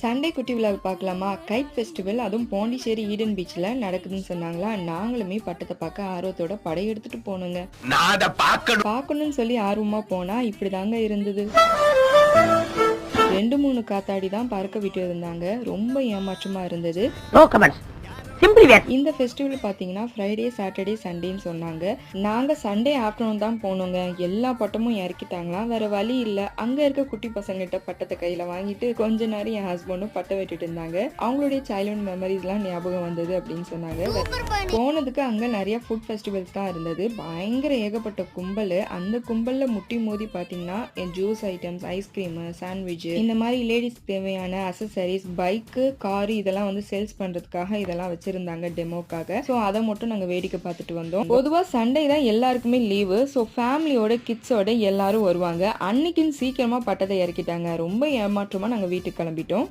Sunday குட்டி விழாவை பார்க்கலாமா? கைட் ஃபெஸ்டிவல் அதுவும் பாண்டிச்சேரி ஈடன் பீச்சில் நடக்குதுன்னு சொன்னாங்களா? நாங்களுமே பட்டத்தை பார்க்க ஆர்வத்தோட படையெடுத்துட்டு போனோங்க. நான் அதை பார்க்கணும். பார்க்கணும்னு சொல்லி ஆர்வமா போனா இப்படிதாங்க இருந்தது. ரெண்டு மூணு காத்தாடி தான் பறக்க விட்டு இருந்தாங்க. ரொம்ப ஏமாற்றமா இருந்தது. சிம்பிளி வேர் இந்த ஃபெஸ்டிவல் பார்த்தீங்கன்னா ஃப்ரைடே சாட்டர்டே சண்டேன்னு சொன்னாங்க. நாங்கள் சண்டே ஆஃப்டர்நூன் தான் போனோங்க. எல்லா பட்டமும் இறக்கிட்டாங்களாம். வேற வழி இல்லை. அங்கே இருக்க குட்டி பசங்கிட்ட பட்டத்தை கையில் வாங்கிட்டு கொஞ்ச நேரம் என் ஹஸ்பண்டும் பட்டம் வெட்டிட்டு இருந்தாங்க. அவங்களுடைய சைல்ட்ஹுட் மெமரிஸ்லாம் ஞாபகம் வந்தது அப்படின்னு சொன்னாங்க. போனதுக்கு அங்கே நிறைய ஃபுட் ஃபெஸ்டிவல்ஸ் தான் இருந்தது. பயங்கர ஏகப்பட்ட கும்பல். அந்த கும்பலில் முட்டி மோதி பார்த்தீங்கன்னா ஜூஸ் ஐட்டம்ஸ் ஐஸ்கிரீமு சாண்ட்விச் இந்த மாதிரி லேடிஸ்க்கு தேவையான அசசரிஸ் பைக்கு காரு இதெல்லாம் வந்து சேல்ஸ் பண்ணுறதுக்காக இதெல்லாம் வச்சுருந்தாங்க டெமோக்காக ஸோ அதை மட்டும் நாங்கள் வேடிக்கை பார்த்துட்டு வந்தோம். பொதுவாக சண்டே தான் எல்லாருக்குமே லீவு ஸோ ஃபேமிலியோட கிட்ஸோட எல்லாரும் வருவாங்க. அன்னைக்குன்னு சீக்கிரமாக பட்டத்தை இறக்கிட்டாங்க. ரொம்ப ஏமாற்றமாக நாங்கள் வீட்டுக்கு கிளம்பிட்டோம்.